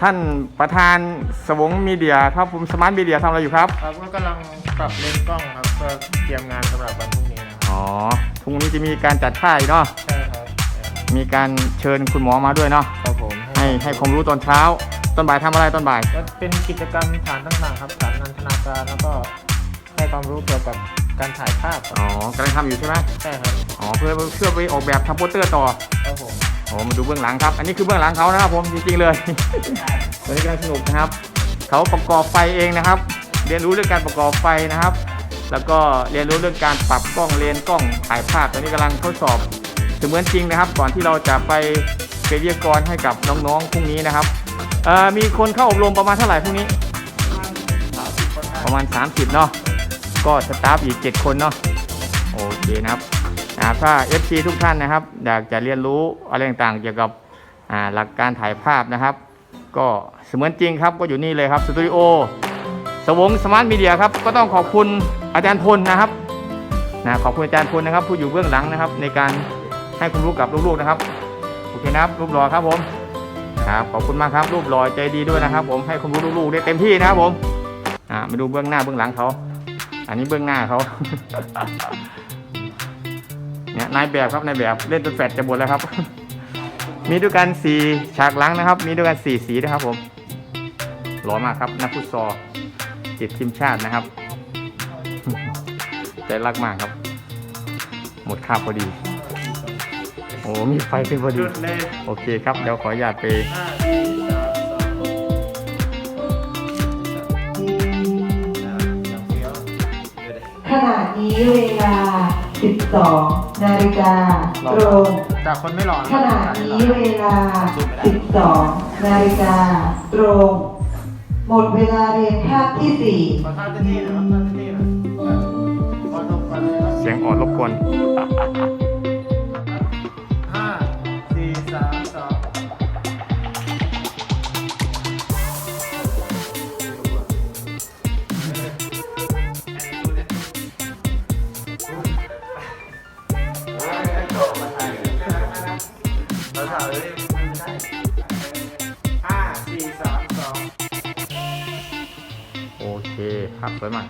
ท่านประธานสวงมีเดียครับผมสมาร์ทมีเดียทำอะไรอยู่ครับ ครับก็กำลังปรับเลนส์กล้องครับเพื่อเตรียมงานสำหรับวันพรุ่งนี้นะครับอ๋อพรุ่งนี้จะมีการจัดค่ายเนาะใช่ครับมีการเชิญคุณหมอมาด้วยเนาะครับผมให้ให้ความรู้ตอนเช้า ตอนบ่ายทำอะไรตอนบ่าย ก็เป็นกิจกรรมฐานต่างๆครับฐานนันทนาการแล้วก็ให้ความรู้เกี่ยวกับการถ่ายภาพครับอ๋อกำลังทำอยู่ใช่ไหมใช่ครับอ๋อเพื่อเพื่อไปออกแบบทำโปสเตอร์ต่อครับผม โอ้มาดูเบื้องหลังครับ อันนี้คือเบื้องหลังเขานะครับผมจริงๆเลยตอนนี้กำลังสนุกนะครับเขาประกอบไฟเองนะครับ เรียนรู้เรื่องการประกอบไฟนะครับ แล้วก็เรียนรู้เรื่องการปรับกล้องเลนกล้องถ่ายภาพตอนนี้กำลังทดสอบเสมือนจริงนะครับ ก่อนที่เราจะไปเป็นวิทยากรให้กับน้องๆพรุ่งนี้นะครับมีคนเข้าอบรมประมาณเท่าไหร่พรุ่งนี้ ประมาณ 30เนาะก็สตาฟอีก 7 คนเนาะโอเคนะครับ นะครับถ้า FC ทุกท่านนะครับ อยากจะเรียนรู้อะไรต่างๆเกี่ยวกับหลักการถ่ายภาพนะครับ ก็เสมือนจริงครับก็อยู่นี่เลยครับสตูดิโอสวงสมาร์ทมีเดียครับก็ต้องขอบคุณอาจารย์พลนะครับนะขอบคุณอาจารย์พลนะครับ ผู้อยู่เบื้องหลังนะครับ ในการให้ความรู้กับลูกๆนะครับโอเคนะครับรูปหล่อครับผมครับขอบคุณมากครับรูปหล่อใจดีด้วยนะครับ ผมให้ความรู้ลูกๆได้เต็มที่นะครับผมอ่ามาดูเบื้องหน้าเบื้องหลังเขา อันนี้เบื้องหน้าเขา เนี่ยนายแบบครับนายแบบเล่นจนแฟดจะหมดแล้วครับ มีด้วยกันสี่ฉากหลังนะครับ มีด้วยกันสี่สีนะครับผมหล่อมากครับนักฟุตซอลจิตทีมชาตินะครับใจรักมากครับ หมดคาบพอดี โอ้มีไฟขึ้นพอดี โอเคครับ เดี๋ยวขออนุญาตไปห้าสี่สามสองขณะนี้เวลา 12 นาฬิกาตรงจากคนไม่หล่อขณะนี้เวลา 12 นาฬิกาตรง หมดเวลาเรียนคาบที่ขอท่าเจ้าที่หนะครับท่าเจ้าที่หนะขอตบก่อนนะครับเสียงอ่อนรบกวน ห้าสี่สามสองโอเคพักไวยมา